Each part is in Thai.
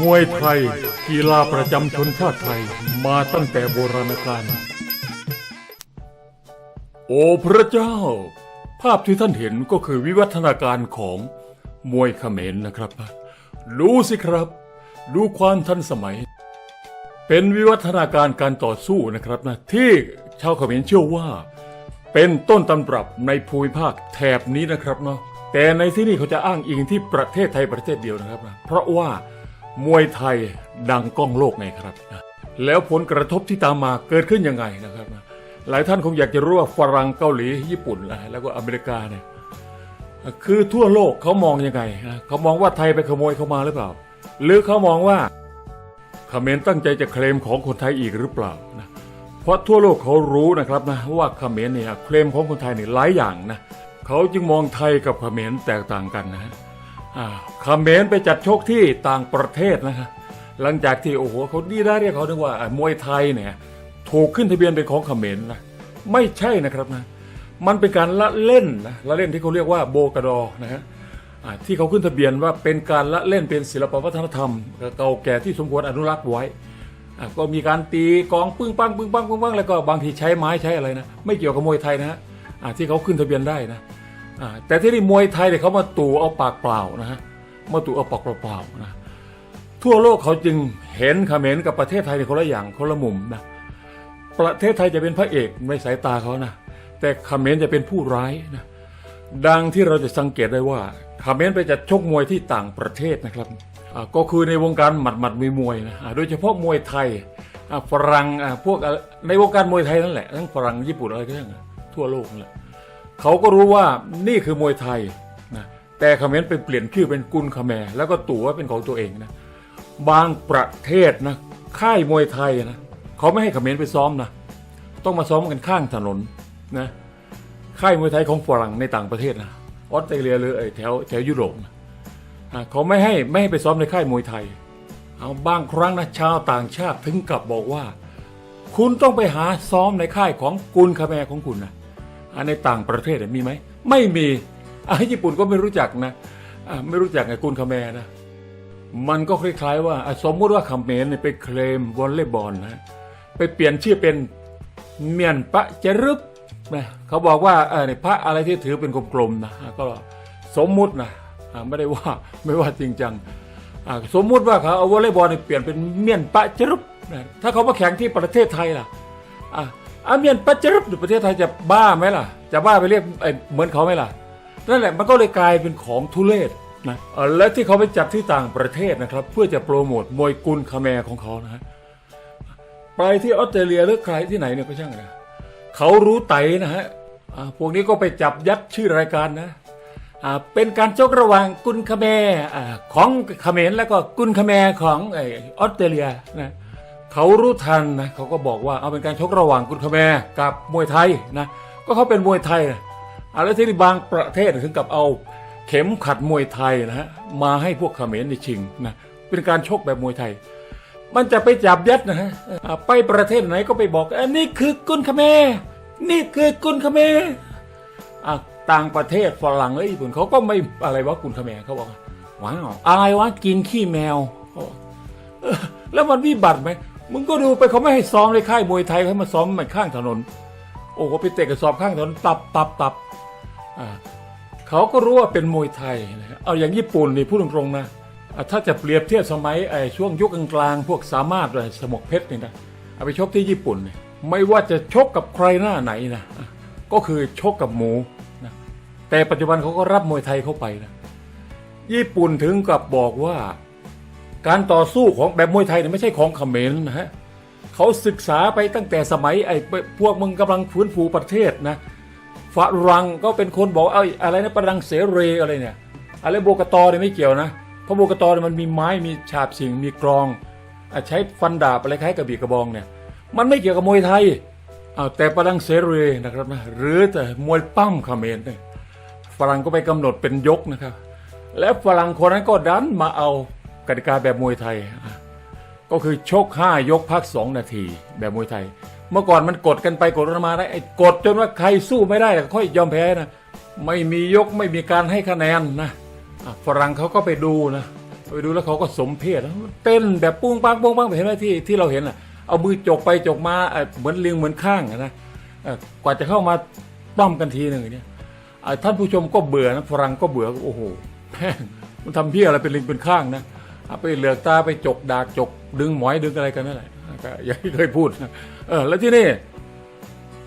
มวยไทย กีฬาประจำชนชาติไทยมาตั้งแต่โบราณกาล โอ้พระเจ้า ภาพที่ท่านเห็นก็คือวิวัฒนาการของมวยเขมรนะครับ ดูสิครับ ดูความทันสมัย เป็นวิวัฒนาการการต่อสู้นะครับนะที่ชาวเขมรเชื่อว่า เป็นต้นตำรับในภูมิภาคแถบนี้นะครับเนาะแต่ในที่นี่เขาจะอ้างอิงที่ประเทศไทยประเทศเดียวนะครับนะเพราะว่า มวยไทยดังก้องโลกไงครับนะแล้วผลกระทบที่ตามมาเกิดขึ้นยังไงนะครับนะหลายท่านคงอยากจะรู้ว่าฝรั่งเกาหลีญี่ปุ่นนะแล้วก็อเมริกาเนี่ยคือทั่วโลกเขามองยังไงนะเขามองว่าไทยไปขโมยเขามาหรือเปล่า หรือเขามองว่าเขมรตั้งใจจะเคลมของคนไทยอีกหรือเปล่านะเพราะทั่วโลกเขารู้นะครับนะว่าเขมรเนี่ยเคลมของคนไทยเนี่ยหลายอย่างนะเขาจึงมองไทยกับเขมรแตกต่างกันนะ ฮะอ่าเมรไปจัดชกที่ต่างประเทศนะฮะหลังจากที่โอ้โหเขาดีได้เรียกเขาถึงว่าอ่ามวยไทยเนี่ยถูกขึ้นทะเบียนเป็นของเมรนะไม่ใช่นะครับนะมันเป็นการละเล่นนะละเล่นที่เขาเรียกว่าโบกระดอนะฮะที่เขาขึ้นทะเบียนว่าเป็นการละเล่นเป็นศิลปวัฒนธรรมเก่าแก่ที่สมควรอนุรักษ์ไว้อ่าก็มีการตีกลองปึ้งปังปึ้งปังปึ้งปังแล้วก็บางทีใช้ไม้ใช้อะไรนะไม่เกี่ยวกับมวยไทยนะฮะที่เขาขึ้นทะเบียนได้นะ แต่ที่นี่มวยไทยเนี่ยเขามาตู่เอาปากเปล่านะฮะมาตู่เอาปากเปล่าๆนะทั่วโลกเขาจึงเห็นเขมรกับประเทศไทยในคนละอย่างคนละมุมนะประเทศไทยจะเป็นพระเอกในสายตาเขานะแต่เขมรจะเป็นผู้ร้ายนะดังที่เราจะสังเกตได้ว่าเขมรไปจัดชกมวยที่ต่างประเทศนะครับก็คือในวงการหมัดหมัดมวยมวยนะโดยเฉพาะมวยไทยฝรั่งอ่าพวกในวงการมวยไทยนั่นแหละทั้งฝรั่งญี่ปุ่นอะไรก็ทั้งทั่วโลกนั่นแหละ เขาก็รู้ว่านี่คือมวยไทยนะแต่เขมรไปเปลี่ยนชื่อเป็นกุนเขมรแล้วก็ตั๋วเป็นของตัวเองนะบางประเทศนะค่ายมวยไทยนะเขาไม่ให้เขมรไปซ้อมนะต้องมาซ้อมกันข้างถนนนะค่ายมวยไทยของฝรั่งในต่างประเทศนะออสเตรเลียหรือแถวแถวยุโรปนะเขาไม่ให้ไม่ให้ไปซ้อมในค่ายมวยไทยเอาบางครั้งนะชาวต่างชาติถึงกับบอกว่า คุณต้องไปหาซ้อมในค่ายของกุลคาแมของคุณนะ ในต่างประเทศมีไหมไม่มีอ่าญี่ปุ่นก็ไม่รู้จักนะไม่รู้จักไอ้กุลคาแมนะมันก็คล้ายๆว่าสมมุติว่าคำเมรเนี่ยไปเคลมวอลเลย์บอลนะไปเปลี่ยนชื่อเป็นเมียนปะเจรึบนะเขาบอกว่าเออในพระอะไรที่ถือเป็นกลมๆนะก็สมมุตินะอ่าไม่ได้ว่าไม่ว่าจริงจังสมมุติว่าเขาเอาวอลเลย์บอลเนี่ยเปลี่ยนเป็นเมียนปะเจรึบนะถ้าเขามาแข่งที่ประเทศไทยล่ะ อาเมียนปะจะรึบอยู่ประเทศไทยจะบ้าไหมล่ะ จะบ้าไปเรียกเหมือนเขาไหมล่ะ นั่นแหละมันก็เลยกลายเป็นของทุเรศนะและที่เขาไปจัดที่ต่างประเทศนะครับ เพื่อจะโปรโมทมวยกุลคาแมร์ของเขานะฮะไปที่ออสเตรเลียหรือใครที่ไหนเนี่ยก็ช่างนะเขารู้ไตนะฮะพวกนี้ก็ไปจับยัดชื่อรายการนะเป็นการชกระหว่างกุนคาแมของเขมรแล้วก็กุนคาแมของออสเตรเลียนะ เขารู้ทันนะเขาก็บอกว่าเอาเป็นการชกระหว่างกุนคาแมกับมวยไทยนะก็เขาเป็นมวยไทยนะอ่าแล้วที่บางประเทศถึงกับเอาเข็มขัดมวยไทยนะฮะมาให้พวกเขมรในชิงนะเป็นการชกแบบมวยไทย มันจะไปจับยัดนะฮะไปประเทศไหนก็ไปบอกอันนี้คือกุนคาเมนี่คือกุนคาเมต่างประเทศฝรั่งและญี่ปุ่นเขาก็ไม่อะไรวะกุนคาเมเขาบอกว้าวอะไรวะกินขี้แมวแล้วมันวิบัติไหม มึงก็ดูไปเขาไม่ให้ซ้อมในค่ายมวยไทยเขาให้มาซ้อมมันข้างถนน โอ้โหไปเตะกระสอบข้างถนนตับตับตับเขาก็รู้ว่าเป็นมวยไทยนะเอาอย่างญี่ปุ่นนี่พูดตรงๆนะถ้าจะเปรียบเทียบสมัยไอ้ช่วงยุคกลางๆพวกสามารถเลยสมกเพชรนี่นะเอาไปชกที่ญี่ปุ่นเนี่ยไม่ว่าจะชกกับใครหน้าไหนนะอะก็คือชกกับหมูนะแต่ปัจจุบันเขาก็รับมวยไทยเข้าไปนะญี่ปุ่นถึงกับบอกว่า การต่อสู้ของแบบมวยไทยเนี่ยไม่ใช่ของเขมรนะฮะเขาศึกษาไปตั้งแต่สมัยไอ้พวกมึงกำลังฟื้นฟูประเทศนะฝรั่งก็เป็นคนบอกเอ้ยอะไรนะประดังเสเรอะไรเนี่ยอะไรโบกตอเนี่ยไม่เกี่ยวนะเพราะโบกตอเนี่ยมันมีไม้มีฉาบสิงมีกรองอใช้ฟันดาบอะไรคล้ายกับบีกระบองเนี่ยมันไม่เกี่ยวกับมวยไทยเอาแต่ประดังเสเรนะครับนะหรือแต่มวยปั้มเขมรเนี่ยฝรั่งก็ไปกำหนดเป็นยกนะครับ และฝรั่งคนนั้นก็ดันมาเอา กติกาแบบมวยไทย ก็คือชกห้ายกพักสองนาที แบบมวยไทย เมื่อก่อนมันกดกันไปกดกันมาได้กดจนว่าใครสู้ไม่ได้ก็ค่อยยอมแพ้นะไม่มียกไม่มีการให้คะแนนนะฝรั่งเขาก็ไปดูนะไปดูแล้วเขาก็สมเพศเต้นแบบปุ้งปังปุ้งปังเห็นไหมที่ที่เราเห็นอะเอามือจกไปจกมาเหมือนลิงเหมือนข้างนะกว่าจะเข้ามาป้อมกันทีหนึ่งเนี่ยท่านผู้ชมก็เบื่อนะฝรั่งก็เบื่อโอ้โหแม่งมันทำเพี้ยอะไรเป็นลิงเป็นข้างนะ ไปเหลือกตาไปจกดากจก ดึงหมอยดึงอะไรกันนั่นแหละก็อย่างที่เคยพูดเออแล้วที่นี่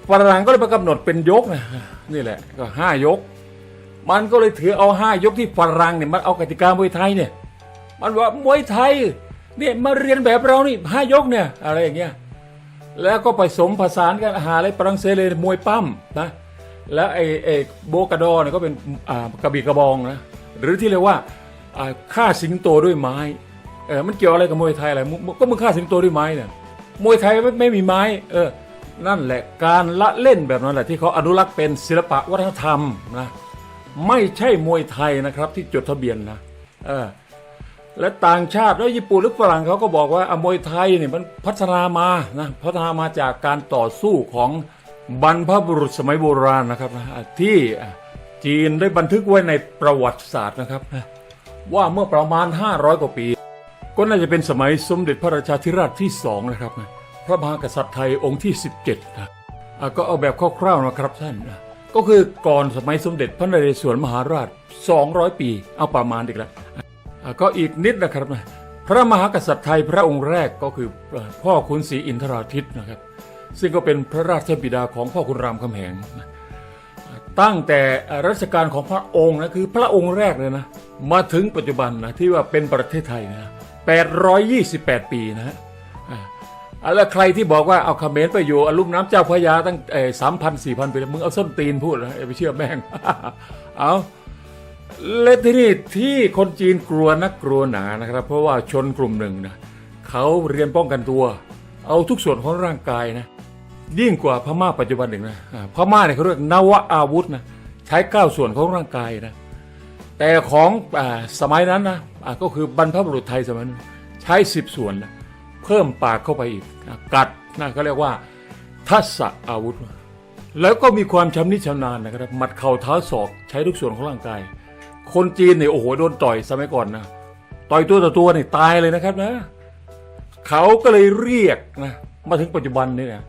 ฝรั่งก็เลยไปกำหนดเป็นยกนะนี่แหละ ก็ห้ายก มันก็เลยถือเอาห้ายกที่ฝรั่งเนี่ยมันเอากติกามวยไทยเนี่ย มันว่ามวยไทยเนี่ยมาเรียนแบบเรานี่ห้ายกเนี่ย อะไรอย่างเงี้ยแล้วก็ผสมผสานกันหาอะไรฝรั่งเศสเลยมวยปั้มนะแล้วไอ้ไอ้โบกาดอเนี่ยก็เป็นอ่ากระบี่กระบองนะหรือที่เรียกว่า ฆ่าสิงโตด้วยไม้เออมันเกี่ยวอะไรกับมวยไทยอะไรก็มึงฆ่าสิงโตด้วยไม้เนี่ยมวยไทยไม่ไม่มีไม้ เออ นั่นแหละการละเล่นแบบนั้นแหละที่เขาอนุรักษ์เป็นศิลปะวัฒนธรรมนะไม่ใช่มวยไทยนะครับที่จดทะเบียนนะเออและต่างชาติแล้วญี่ปุ่นหรือฝรั่งเขาก็บอกว่าอมวยไทยเนี่ยมันพัฒนามานะพัฒนามาจากการต่อสู้ของบรรพบุรุษสมัยโบราณนะครับนะที่จีนได้บันทึกไว้ในประวัติศาสตร์นะครับนะ ว่าเมื่อประมาณ 500 กว่าปี ก็น่าจะเป็นสมัยสมเด็จพระราชาธิราชที่สองนะครับนะพระมหากษัตริย์ไทยองค์ที่ 17นะอะก็เอาแบบคร่าวๆนะครับท่านนะก็คือก่อนสมัยสมเด็จพระนเรศวรมหาราช 200 ปี เอาประมาณอีกแล้วก็อีกนิดนะครับนะพระมหากษัตริย์ไทยพระองค์แรกก็คือพ่อคุณศรีอินทราทิตนะครับ ซึ่งก็เป็นพระราชบิดาของพ่อคุณรามคำแหงนะ ตั้งแต่รัชกาลของพระองค์นะคือพระองค์แรกเลยนะ มาถึงปัจจุบันนะที่ว่าเป็นประเทศไทยนะ828 ปีนะฮะอะอะแล้วใครที่บอกว่าเอาเขมรไปอยู่อาลุ่มน้ำเจ้าพระยาตั้งสามพันสี่พันปีแล้วมึงเอาส้นตีนพูดนะอย่าไปเชื่อแม่ง เอาและที่นี่ที่คนจีนกลัวนักกลัวหนานะครับ เพราะว่าชนกลุ่มหนึ่งนะเขาเรียนป้องกันตัว เอาทุกส่วนของร่างกายนะ ยิ่งกว่าพม่าปัจจุบันหนึ่งนะอ่าพม่าเนี่ยเขาเรียกนวอาวุธนะใช้เก้าส่วนของร่างกายนะแต่ของอาสมัยนั้นนะอ่าก็คือบรรพบุรุษไทยสมัยนั้นใช้สิบส่วนนะเพิ่มปากเข้าไปอีกนะกัดนะเขาเรียกว่าทัศอาวุธ แล้วก็มีความชำนิชำนาญนะครับหมัดเข่าเท้าศอกใช้ทุกส่วนของร่างกาย คนจีนเนี่ยโอ้โหโดนต่อยสมัยก่อนนะต่อยตัวต่อตัวเนี่ยตายเลยนะครับนะ เขาก็เลยเรียกนะมาถึงปัจจุบันเนี่ยนะ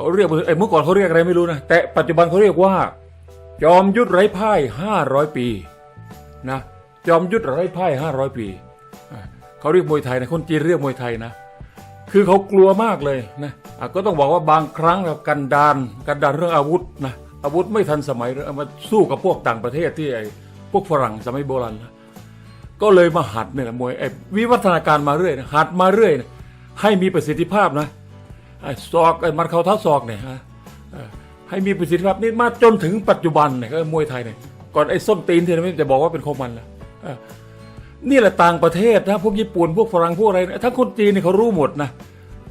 เขาเรียกไอ้เมื่อก่อนเขาเรียกอะไรไม่รู้นะ แต่ปัจจุบันเขาเรียกว่า จอมยุทธไร้พ่ายห้าร้อยปีนะจอมยุทธไร้พ่ายห้าร้อยปี เขาเรียกมวยไทยนะคนจีนเรียกมวยไทยนะ คือเขากลัวมากเลยนะก็ต้องบอกว่าบางครั้งกันดานกันดานเรื่องอาวุธนะอาวุธไม่ทันสมัยเอามาสู้กับพวกต่างประเทศที่ไอ้พวกฝรั่งสมัยโบราณนะก็เลยมาหัดเนี่ยนะมวยไอ้วิวัฒนาการมาเรื่อยนะหัดมาเรื่อยนะให้มีประสิทธิภาพนะ ศอกไอ้มัดเข่าเท้าศอกเนี่ยฮะให้มีประสิทธิภาพนี่มาจนถึงปัจจุบันเนี่ยก็มวยไทยเนี่ยก่อนไอ้ส้นตีนที่เราไม่จะบอกว่าเป็นของมันละนี่แหละต่างประเทศนะพวกญี่ปุ่นพวกฝรั่งพวกอะไรนะทั้งคนจีนเนี่ยเขารู้หมดนะ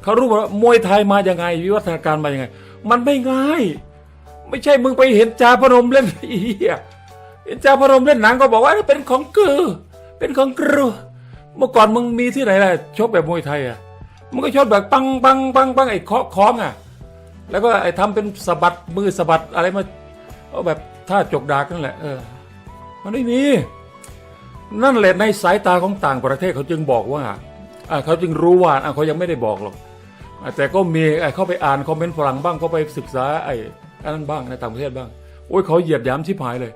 เขารู้ว่ามวยไทยมาอยังไง วิวัฒนาการมาอยังไง มันไม่ง่าย ไม่ใช่มึงไปเห็นจาพนมเล่นอีเหี้ยเห็นจาพนมเล่นหนังก็บอกว่าเป็นของเกือเป็นของกรูเมื่อก่อนมึงมีที่ไหนล่ะชกแบบมวยไทยอะ มึงก็ชกแบบปังปังปังปังไอ้เคาะคล้องอะ แล้วก็ไอ้ทำเป็นสะบัดมือสะบัดอะไรมาเอาแบบท่าจกดากนั่นแหละเออมันไม่มี นั่นแหละในสายตาของต่างประเทศเขาจึงบอกว่าอ่าเขาจึงรู้ว่าอ่าเขายังไม่ได้บอกหรอกแต่ก็มีไอ้เขาไปอ่านคอมเมนต์ฝรั่งบ้างเขาไปศึกษาไอ้อันนั้นบ้างในต่างประเทศบ้างโอ้ยเขาเหยียดหยามชิบหายเลย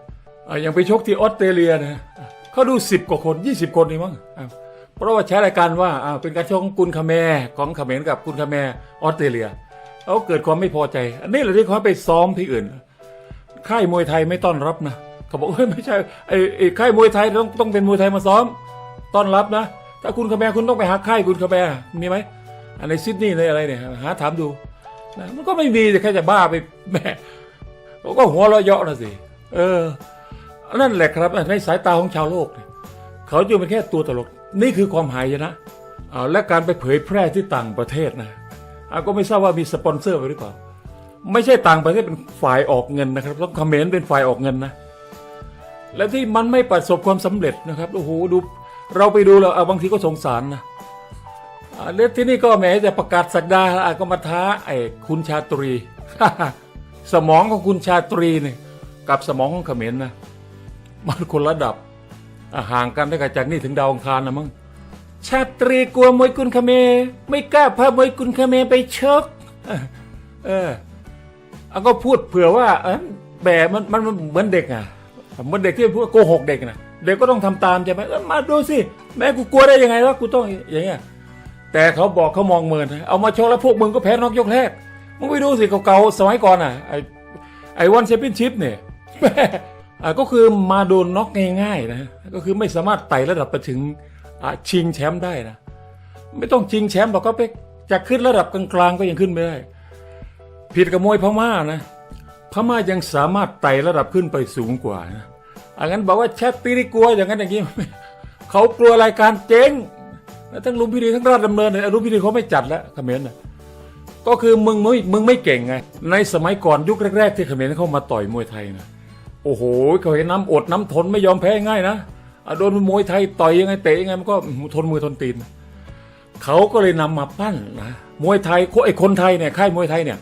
อ่ายังไปชกที่ออสเตรเลียนะเขาดูสิบกว่าคนยี่สิบคนนี่มั้งอ่า เพราะว่าใช้รายการว่าเป็นการชกของกุนคาแมของเขมรกับกุนคาแมออสเตรเลียเขาเกิดความไม่พอใจ อันนี้แหละที่เขาไปซ้อมที่อื่น ค่ายมวยไทยไม่ต้อนรับนะเขาบอกเฮ้ยไม่ใช่ไอ้ค่ายมวยไทยต้องต้องเป็นมวยไทยมาซ้อม ต้อนรับนะ ถ้าคุณคาแมคุณต้องไปหาค่ายคุณคาแมมีไหมอันในซิดนีย์ในอะไรเนี่ยหาถามดูนะมันก็ไม่มีแต่แค่จะบ้าไปแม่เขาก็หัวเราะเยาะนะสิเออนั่นแหละครับในสายตาของชาวโลกเนี่ยเขาจึงเป็นแค่ตัวตลก นี่คือความหายนะอ่าและการไปเผยแพร่ที่ต่างประเทศนะอ่าก็ไม่ทราบว่ามีสปอนเซอร์ไว้หรือเปล่า ไม่ใช่ต่างประเทศเป็นฝ่ายออกเงินนะครับต้องคอมเขมรเป็นฝ่ายออกเงินนะ และที่มันไม่ประสบความสำเร็จนะครับโอ้โหดูเราไปดูแล้วอะบางทีก็สงสารนะอ่าแล้วที่นี่ก็แหมจะประกาศสักดาอะก็มาท้าไอ้คุณชาตรี สมองของคุณชาตรีเนี่ยกับสมองของเขมรนะมันคนละดับ อะห่างกันได้กับจากนี่ถึงดาวอังคารนะมั้งชาตรีกลัวมวยกุนคาเม ไม่กล้าพามวยกุนคาเมไปชกเออเออเอาก็พูดเผื่อว่าเออแบบมันมันมันเหมือนเด็กอะเหมือนเด็กที่พูดโกหกเด็กนะเด็กก็ต้องทำตามใช่ไหมเออมาดูสิแม่กูกลัวได้ยังไงวะกูต้องอย่างเงี้ยแต่เขาบอกเขามองเมินเอามาชว์แล้วพวกมึงก็แพ้นอกยกแรกมึงไปดูสิเก่าๆสมัยก่อนอะไอไอวันแชมเปี้ยนชิพเนี่ย ก็คือมาโดนน็อกง่ายๆนะก็คือไม่สามารถไต่ระดับไปถึงชิงแชมป์ได้นะไม่ต้องชิงแชมป์หรอกก็ไปจะขึ้นระดับกลางๆก็ยังขึ้นไม่ได้ ผิดกับมวยพม่านะพม่ายังสามารถไต่ระดับขึ้นไปสูงกว่านะอังั้นบอกว่าแชทตีนี่กลัวอย่างนั้นอย่างนี้เขากลัวรายการเจ๊งแล้วทั้งลุมพินีทั้งราชดำเนินเนี่ยลุมพินีเขาไม่จัดแล้วเขมรนะก็คือมึงไม่มึงไม่เก่งไงในสมัยก่อนยุคแรก ๆ ที่เขมรเข้ามาต่อยมวยไทยนะ โอ้โหเขาเห็นน้ำอดน้ำทนไม่ยอมแพ้ง่ายนะโดนมวยไทยต่อยยังไงเตะยังไงมันก็ทนมือทนตีนเขาก็เลยนำมาปั้นนะมวยไทยไอ้คนไทยเนี่ยค่ายมวยไทยเนี่ย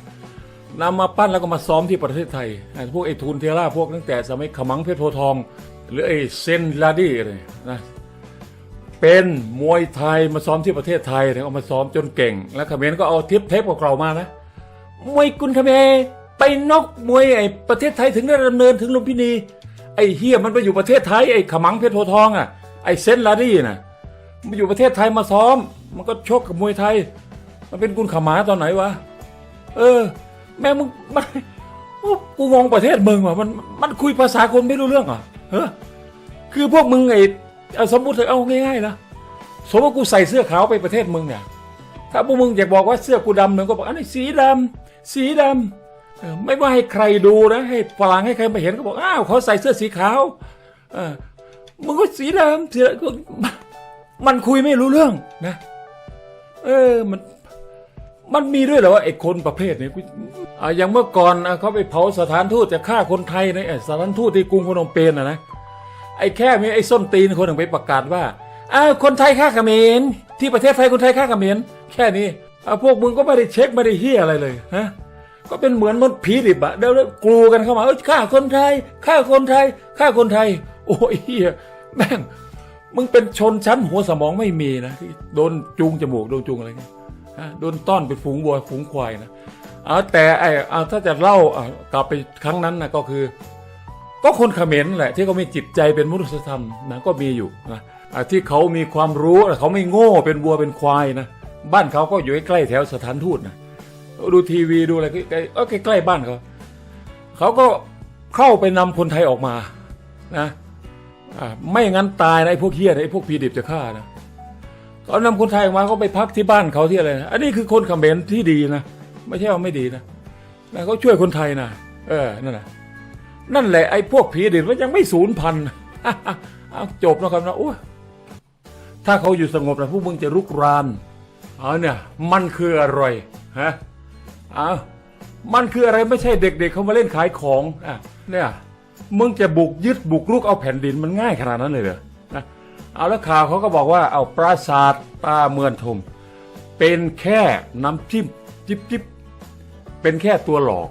นำมาปั้นแล้วก็มาซ้อมที่ประเทศไทยพวกไอ้ทุนเทล่าพวกตั้งแต่สมัยขมังเพชรโพทอง หรือไอ้เซนลาดี้อะไรนะเป็นมวยไทยมาซ้อมที่ประเทศไทยแล้วเอามาซ้อมจนเก่ง แล้วเขมรก็เอาทิปเทปของเรามานะมวยกุนเขมร ไปนอกมวยไอ้ประเทศไทยถึงได้ดำเนินถึงลุมพินี ไอ้เฮียมันไปอยู่ประเทศไทยไอ้ขมังเพชรโพทองอะไอ้เซนลาดี้น่ะมันอยู่ประเทศไทยมาซ้อม มันก็ชกกับมวยไทย มันเป็นกุนขมาตอนไหนวะเออ แม่มึงมันกูมองประเทศมึงว่ะมันมันคุยภาษาคนไม่รู้เรื่องอะเฮ้อคือพวกมึงไอ้เอาสมมติเถอะเอาง่ายๆนะสมมติกูใส่เสื้อขาวไปประเทศมึงเนี่ยถ้าพวกมึงอยากบอกว่าเสื้อกูดำมึงก็บอกอันนี้สีดำสีดำ ไม่ว่าให้ใครดูนะ ให้ฝรั่งให้ใครมาเห็นก็บอกอ้าวเขาใส่เสื้อสีขาวเออมึงก็สีดำสีก็มันคุยไม่รู้เรื่องนะ เออมันมันมีด้วยเหรอว่าไอ้คนประเภทนี้อย่างเมื่อก่อนอะเขาไปเผาสถานทูตจะฆ่าคนไทยในสถานทูตที่กรุงพนมเปญนะนะไอ้แค่มีไอ้ส้นตีนคนหนึ่งไปประกาศว่าอ้าวคนไทยฆ่าเขมรที่ประเทศไทยคนไทยฆ่าเขมรแค่นี้อพวกมึงก็ไม่ได้เช็คไม่ได้เฮียอะไรเลยฮะ ก็เป็นเหมือนมดผีดิบอะเดี๋ยวกลูกันเข้ามาเอ้ยฆ่าคนไทยฆ่าคนไทยฆ่าคนไทย โอ้ยเฮียแม่งมึงเป็นชนชั้นหัวสมองไม่มีนะที่โดนจูงจมูกโดนจูงอะไรเงี้ยโดนต้อนเป็นฝูงวัวฝูงควายนะเอาแต่ไอ้เอาถ้าจะเล่าอะกลับไปครั้งนั้นนะก็คือ ก็คนเขมรแหละ ที่เขามีจิตใจเป็นมนุษยธรรมนะก็มีอยู่นะที่เขามีความรู้เขาไม่โง่เป็นวัวเป็นควายนะบ้านเขาก็อยู่ใกล้แถวสถานทูตนะ ดูทีวีดูอะไรใกล้ๆเออใกล้ๆบ้านเขาเขาก็เข้าไปนำคนไทยออกมานะไม่งั้นตายนะไอ้พวกเฮียนะไอ้พวกพีดิบจะฆ่านะเขานำคนไทยออกมาเขาไปพักที่บ้านเขาที่อะไรนะอันนี้คือคนเขมรที่ดีนะไม่ใช่ว่าไม่ดีนะนะเขาช่วยคนไทยนะเออนั่นนะนั่นแหละไอ้พวกผีดิบมันยังไม่สูญพันธุ์เอาจบนะครับนะโอ้ถ้าเขาอยู่สงบนะพวกมึงจะรุกรานเอาเนี่ยมันคืออะไรฮะ อามันคืออะไรไม่ใช่เด็กๆเขามาเล่นขายของอะเนี่ยมึงจะบุกยึดบุกรุกเอาแผ่นดินมันง่ายขนาดนั้นเลยเหรอนะเอาแล้วข่าวเขาก็บอกว่าเอาปราสาทตาเมือนทม เป็นแค่น้ำจิ้มจิบจิบเป็นแค่ตัวหลอก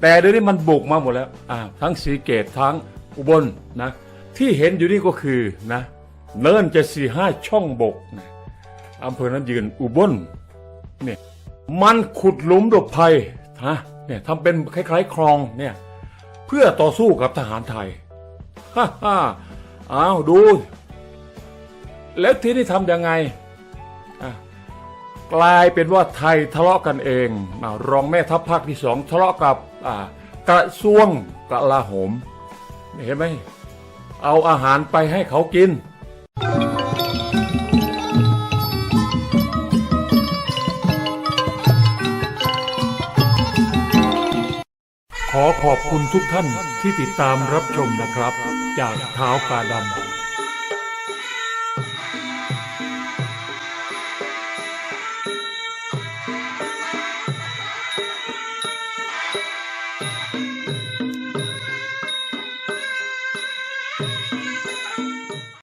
แต่เดี๋ยวนี้มันบุกมาหมดแล้วอ่าทั้งสีเกตทั้งอุบลนะ ที่เห็นอยู่นี่ก็คือนะเนินจะสี่ห้าช่องบกนะอำเภอนั้นยืนอุบลเนี่ย มันขุดหลุมหลบภัยฮะเนี่ยทำเป็นคล้ายๆคลองเนี่ยเพื่อต่อสู้กับทหารไทยฮ่าฮ่าอ้าวดู แล้วทีนี้ทำยังไงกลายเป็นว่าไทยทะเลาะกันเองรองแม่ทัพภาคที่สองทะเลาะกับกระทรวงกลาโหม เห็นไหม เอาอาหารไปให้เขากิน ขอขอบคุณทุกท่านที่ติดตามรับชมนะครับ จากเท้ากาดำ